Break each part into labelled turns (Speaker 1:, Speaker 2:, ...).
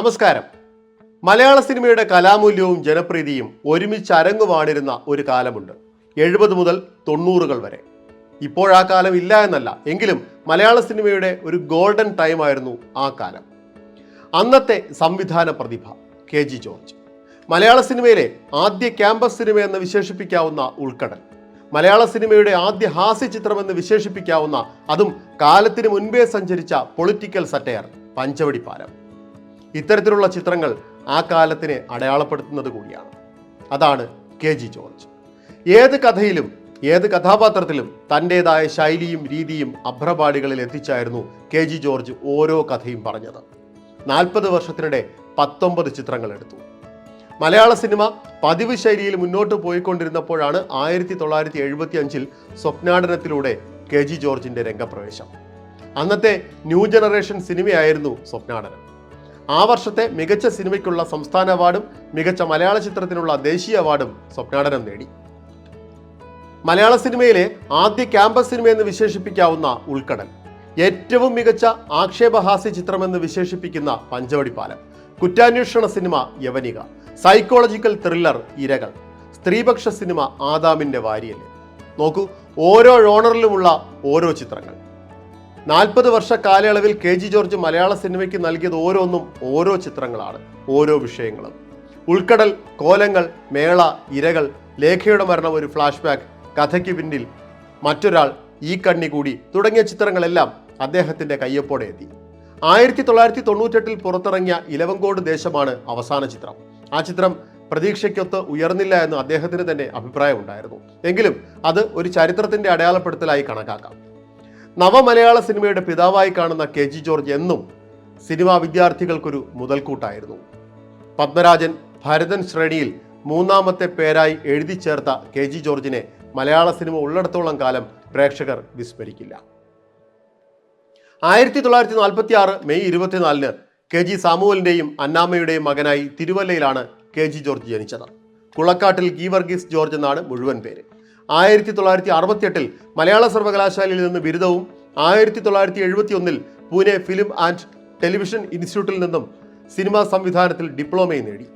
Speaker 1: നമസ്കാരം. മലയാള സിനിമയുടെ കലാമൂല്യവും ജനപ്രീതിയും ഒരുമിച്ച് അരങ്ങുവാണിരുന്ന ഒരു കാലമുണ്ട്. എഴുപത് മുതൽ തൊണ്ണൂറുകൾ വരെ. ഇപ്പോഴാ കാലം ഇല്ല എന്നല്ല. എങ്കിലും മലയാള സിനിമയുടെ ഒരു ഗോൾഡൻ ടൈം ആയിരുന്നു ആ കാലം. അന്നത്തെ സംവിധാന പ്രതിഭ കെ ജി ജോർജ്. മലയാള സിനിമയിലെ ആദ്യ ക്യാമ്പസ് സിനിമ എന്ന് വിശേഷിപ്പിക്കാവുന്ന ഉൾക്കടൽ. മലയാള സിനിമയുടെ ആദ്യ ഹാസ്യ ചിത്രമെന്ന് വിശേഷിപ്പിക്കാവുന്ന അതും കാലത്തിന് മുൻപേ സഞ്ചരിച്ച പൊളിറ്റിക്കൽ സറ്റയർ പഞ്ചവടി പാലം. ഇത്തരത്തിലുള്ള ചിത്രങ്ങൾ ആ കാലത്തിനെ അടയാളപ്പെടുത്തുന്നത് കൂടിയാണ്. അതാണ് കെ ജി ജോർജ്. ഏത് കഥയിലും ഏത് കഥാപാത്രത്തിലും തന്റെതായ ശൈലിയും രീതിയും അഭ്രപാടികളിൽ എത്തിച്ചായിരുന്നു കെ ജി ജോർജ് ഓരോ കഥയും പറഞ്ഞത്. നാൽപ്പത് വർഷത്തിനിടെ പത്തൊമ്പത് ചിത്രങ്ങൾ എടുത്തു. മലയാള സിനിമ പതിവ് ശൈലിയിൽ മുന്നോട്ട് പോയിക്കൊണ്ടിരുന്നപ്പോഴാണ് ആയിരത്തി തൊള്ളായിരത്തി എഴുപത്തി അഞ്ചിൽ സ്വപ്നാടനത്തിലൂടെ കെ ജി ജോർജിന്റെ രംഗപ്രവേശം. അന്നത്തെ ന്യൂ ജനറേഷൻ സിനിമയായിരുന്നു സ്വപ്നാടനം. ആ വർഷത്തെ മികച്ച സിനിമയ്ക്കുള്ള സംസ്ഥാന അവാർഡും മികച്ച മലയാള ചിത്രത്തിനുള്ള ദേശീയ അവാർഡും സ്വപ്നാടനം നേടി. മലയാള സിനിമയിലെ ആദ്യ ക്യാമ്പസ് സിനിമ എന്ന് വിശേഷിപ്പിക്കാവുന്ന ഉൾക്കടൽ ഏറ്റവും മികച്ച ആക്ഷേപഹാസ്യ ചിത്രമെന്ന് വിശേഷിപ്പിക്കുന്ന പഞ്ചവടി പാലം കുറ്റാന്വേഷണ സിനിമ യവനിക സൈക്കോളജിക്കൽ ത്രില്ലർ ഇരകൾ സ്ത്രീപക്ഷ സിനിമ ആദാമിന്റെ വാരിയൽ നോക്കൂ ഓരോ ഓണറിലുമുള്ള ഓരോ ചിത്രങ്ങൾ. നാൽപ്പത് വർഷ കാലയളവിൽ കെ ജി ജോർജ് മലയാള സിനിമയ്ക്ക് നൽകിയത് ഓരോന്നും ഓരോ ചിത്രങ്ങളാണ് ഓരോ വിഷയങ്ങളും. ഉൾക്കടൽ കോലങ്ങൾ മേള ഇരകൾ ലേഖയുടെ മരണം ഒരു ഫ്ലാഷ് ബാക്ക് കഥയ്ക്ക് പിന്നിൽ മറ്റൊരാൾ ഈ കണ്ണി കൂടി തുടങ്ങിയ ചിത്രങ്ങളെല്ലാം അദ്ദേഹത്തിന്റെ കയ്യൊപ്പോടെ എത്തി. ആയിരത്തി തൊള്ളായിരത്തി തൊണ്ണൂറ്റെട്ടിൽ പുറത്തിറങ്ങിയ ഇലവങ്കോട് ദേശമാണ് അവസാന ചിത്രം. ആ ചിത്രം പ്രതീക്ഷയ്ക്കൊത്ത് ഉയർന്നില്ല എന്ന് അദ്ദേഹത്തിന് തന്നെ അഭിപ്രായമുണ്ടായിരുന്നു. എങ്കിലും അത് ഒരു ചരിത്രത്തിന്റെ അടയാളപ്പെടുത്തലായി കണക്കാക്കാം. നവമലയാള സിനിമയുടെ പിതാവായി കാണുന്ന കെ ജി ജോർജ് എന്നും സിനിമാ വിദ്യാർത്ഥികൾക്കൊരു മുതൽക്കൂട്ടായിരുന്നു. പത്മരാജൻ ഭരതൻ ശ്രേണിയിൽ മൂന്നാമത്തെ പേരായി എഴുതി ചേർത്ത കെ ജി ജോർജിനെ മലയാള സിനിമ ഉള്ളിടത്തോളം കാലം പ്രേക്ഷകർ വിസ്മരിക്കില്ല. ആയിരത്തി തൊള്ളായിരത്തി നാൽപ്പത്തി ആറ് മെയ് ഇരുപത്തിനാലിന് കെ ജി സാമുവലിന്റെയും അന്നാമ്മയുടെയും മകനായി തിരുവല്ലയിലാണ് കെ ജി ജോർജ് ജനിച്ചത്. കുളക്കാട്ടിൽ ഗീവർഗീസ് ജോർജ് എന്നാണ് മുഴുവൻ പേര്. ആയിരത്തി തൊള്ളായിരത്തി അറുപത്തിയെട്ടിൽ മലയാള സർവകലാശാലയിൽ നിന്ന് ബിരുദവും ആയിരത്തി തൊള്ളായിരത്തി എഴുപത്തി ഒന്നിൽ പൂനെ ഫിലിം ആൻഡ് ടെലിവിഷൻ ഇൻസ്റ്റിറ്റ്യൂട്ടിൽ നിന്നും സിനിമാ സംവിധാനത്തിൽ ഡിപ്ലോമയും നേടി.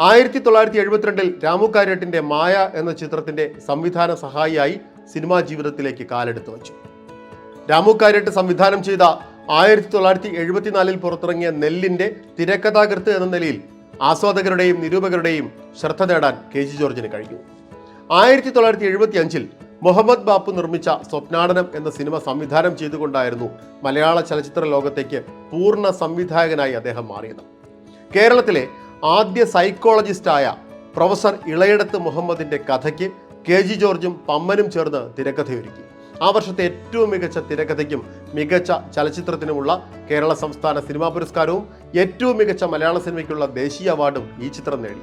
Speaker 1: ആയിരത്തി തൊള്ളായിരത്തി എഴുപത്തിരണ്ടിൽ രാമു കാര്യട്ടിന്റെ മായ എന്ന ചിത്രത്തിന്റെ സംവിധാന സഹായിയായി സിനിമാ ജീവിതത്തിലേക്ക് കാലെടുത്തു വച്ചു. രാമു കാര്യട്ട് സംവിധാനം ചെയ്ത ആയിരത്തി തൊള്ളായിരത്തി എഴുപത്തിനാലിൽ പുറത്തിറങ്ങിയ നെല്ലിന്റെ തിരക്കഥാകൃത്ത് എന്ന നിലയിൽ ആസ്വാദകരുടെയും നിരൂപകരുടെയും ശ്രദ്ധ നേടാൻ കെ ജി ജോർജിന് കഴിഞ്ഞു. ആയിരത്തി തൊള്ളായിരത്തി എഴുപത്തി അഞ്ചിൽ മുഹമ്മദ് ബാപ്പു നിർമ്മിച്ച സ്വപ്നാടനം എന്ന സിനിമ സംവിധാനം ചെയ്തുകൊണ്ടായിരുന്നു മലയാള ചലച്ചിത്ര ലോകത്തേക്ക് പൂർണ സംവിധായകനായി അദ്ദേഹം മാറിയത്. കേരളത്തിലെ ആദ്യ സൈക്കോളജിസ്റ്റായ പ്രൊഫസർ ഇളയടത്ത് മുഹമ്മദിന്റെ കഥയ്ക്ക് കെ ജി ജോർജും പമ്മനും ചേർന്ന് തിരക്കഥയൊരുക്കി. ആ വർഷത്തെ ഏറ്റവും മികച്ച തിരക്കഥയ്ക്കും മികച്ച ചലച്ചിത്രത്തിനുമുള്ള കേരള സംസ്ഥാന സിനിമാ പുരസ്കാരവും ഏറ്റവും മികച്ച മലയാള സിനിമയ്ക്കുള്ള ദേശീയ അവാർഡും ഈ ചിത്രം നേടി.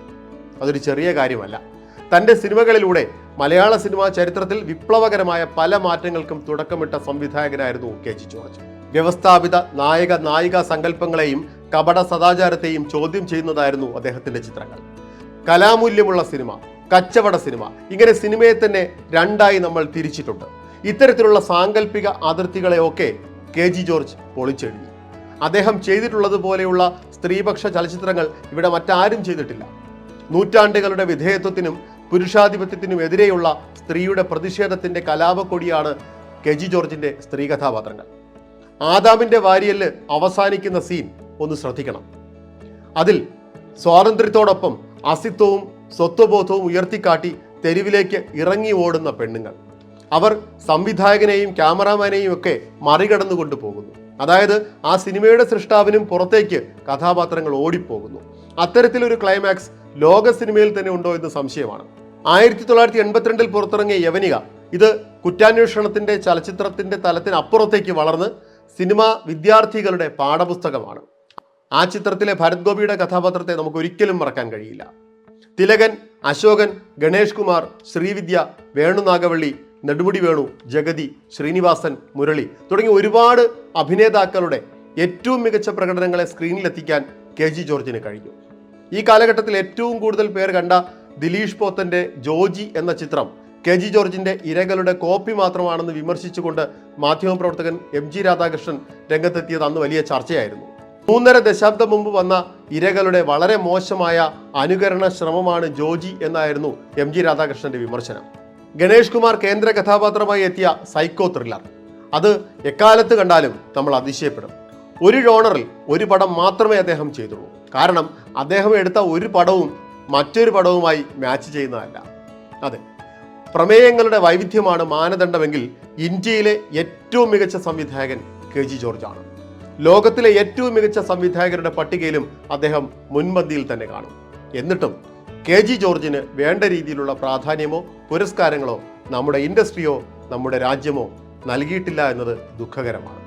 Speaker 1: അതൊരു ചെറിയ കാര്യമല്ല. തന്റെ സിനിമകളിലൂടെ മലയാള സിനിമാ ചരിത്രത്തിൽ വിപ്ലവകരമായ പല മാറ്റങ്ങൾക്കും തുടക്കമിട്ട സംവിധായകനായിരുന്നു കെ ജി ജോർജ്. വ്യവസ്ഥാപിത നായക നായിക സങ്കല്പങ്ങളെയും കപട സദാചാരത്തെയും ചോദ്യം ചെയ്യുന്നതായിരുന്നു അദ്ദേഹത്തിന്റെ ചിത്രങ്ങൾ. കലാമൂല്യമുള്ള സിനിമ കച്ചവട സിനിമ ഇങ്ങനെ സിനിമയെ തന്നെ രണ്ടായി നമ്മൾ തിരിച്ചിട്ടുണ്ട്. ഇത്തരത്തിലുള്ള സാങ്കല്പിക അതിർത്തികളെയൊക്കെ കെ ജി ജോർജ് പൊളിച്ചെഴുതി. അദ്ദേഹം ചെയ്തിട്ടുള്ളത് പോലെയുള്ള സ്ത്രീപക്ഷ ചലച്ചിത്രങ്ങൾ ഇവിടെ മറ്റാരും ചെയ്തിട്ടില്ല. നൂറ്റാണ്ടുകളുടെ വിധേയത്വത്തിനും പുരുഷാധിപത്യത്തിനും എതിരെയുള്ള സ്ത്രീയുടെ പ്രതിഷേധത്തിന്റെ കലാപക്കൊടിയാണ് കെ ജി ജോർജിന്റെ സ്ത്രീ കഥാപാത്രങ്ങൾ ആദാമിന്റെ വാരിയൽ അവസാനിക്കുന്ന സീൻ ഒന്ന് ശ്രദ്ധിക്കണം. അതിൽ സ്വാതന്ത്ര്യത്തോടൊപ്പം അസ്തിത്വവും സ്വത്വബോധവും ഉയർത്തിക്കാട്ടി തെരുവിലേക്ക് ഇറങ്ങി ഓടുന്ന പെണ്ണുങ്ങൾ. അവർ സംവിധായകനെയും ക്യാമറാമാനെയും ഒക്കെ മറികടന്നുകൊണ്ട് പോകുന്നു. അതായത് ആ സിനിമയുടെ സൃഷ്ടാവിനും പുറത്തേക്ക് കഥാപാത്രങ്ങൾ ഓടിപ്പോകുന്നു. അത്തരത്തിലൊരു ക്ലൈമാക്സ് ലോക സിനിമയിൽ തന്നെ ഉണ്ടോ എന്ന് സംശയമാണ്. ആയിരത്തി തൊള്ളായിരത്തി എൺപത്തിരണ്ടിൽ പുറത്തിറങ്ങിയ യവനിക ഇത് കുറ്റാന്വേഷണത്തിന്റെ ചലച്ചിത്രത്തിന്റെ തലത്തിനപ്പുറത്തേക്ക് വളർന്ന് സിനിമ വിദ്യാർത്ഥികളുടെ പാഠപുസ്തകമാണ്. ആ ചിത്രത്തിലെ ഭരത് ഗോപിയുടെ കഥാപാത്രത്തെ നമുക്ക് ഒരിക്കലും മറക്കാൻ കഴിയില്ല. തിലകൻ അശോകൻ ഗണേഷ് കുമാർ ശ്രീവിദ്യ വേണു നാഗവള്ളി നെടുമുടി വേണു ജഗതി ശ്രീനിവാസൻ മുരളി തുടങ്ങി ഒരുപാട് അഭിനേതാക്കളുടെ ഏറ്റവും മികച്ച പ്രകടനങ്ങളെ സ്ക്രീനിലെത്തിക്കാൻ കെ ജി ജോർജിന് കഴിഞ്ഞു. ഈ കാലഘട്ടത്തിൽ ഏറ്റവും കൂടുതൽ പേർ കണ്ട ദിലീഷ് പോത്തന്റെ ജോജി എന്ന ചിത്രം കെ ജി ജോർജിന്റെ ഇരകളുടെ കോപ്പി മാത്രമാണെന്ന് വിമർശിച്ചുകൊണ്ട് മാധ്യമപ്രവർത്തകൻ എം ജി രാധാകൃഷ്ണൻ രംഗത്തെത്തിയത് അന്ന് വലിയ ചർച്ചയായിരുന്നു. മൂന്നര ദശാബ്ദം മുമ്പ് വന്ന ഇരകളുടെ വളരെ മോശമായ അനുകരണ ശ്രമമാണ് ജോജി എന്നായിരുന്നു എം ജി രാധാകൃഷ്ണന്റെ വിമർശനം. ഗണേഷ് കുമാർ കേന്ദ്ര കഥാപാത്രമായി എത്തിയ സൈക്കോ ത്രില്ലർ. അത് എക്കാലത്ത് കണ്ടാലും നമ്മൾ അതിശയപ്പെടും. ഒരു ജോണറിൽ ഒരു പടം മാത്രമേ അദ്ദേഹം ചെയ്തുള്ളൂ. കാരണം അദ്ദേഹം എടുത്ത ഒരു പടവും മറ്റൊരു പടവുമായി മാച്ച് ചെയ്യുന്നതല്ല. അതെ. പ്രമേയങ്ങളുടെ വൈവിധ്യമാണ് മാനദണ്ഡമെങ്കിൽ ഇന്ത്യയിലെ ഏറ്റവും മികച്ച സംവിധായകൻ കെ ജി ജോർജാണ്. ലോകത്തിലെ ഏറ്റവും മികച്ച സംവിധായകരുടെ പട്ടികയിലും അദ്ദേഹം മുൻപന്തിയിൽ തന്നെ കാണും. എന്നിട്ടും കെ ജി ജോർജിന് വേണ്ട രീതിയിലുള്ള പ്രാധാന്യമോ പുരസ്കാരങ്ങളോ നമ്മുടെ ഇൻഡസ്ട്രിയോ നമ്മുടെ രാജ്യമോ നൽകിയിട്ടില്ല എന്നത് ദുഃഖകരമാണ്.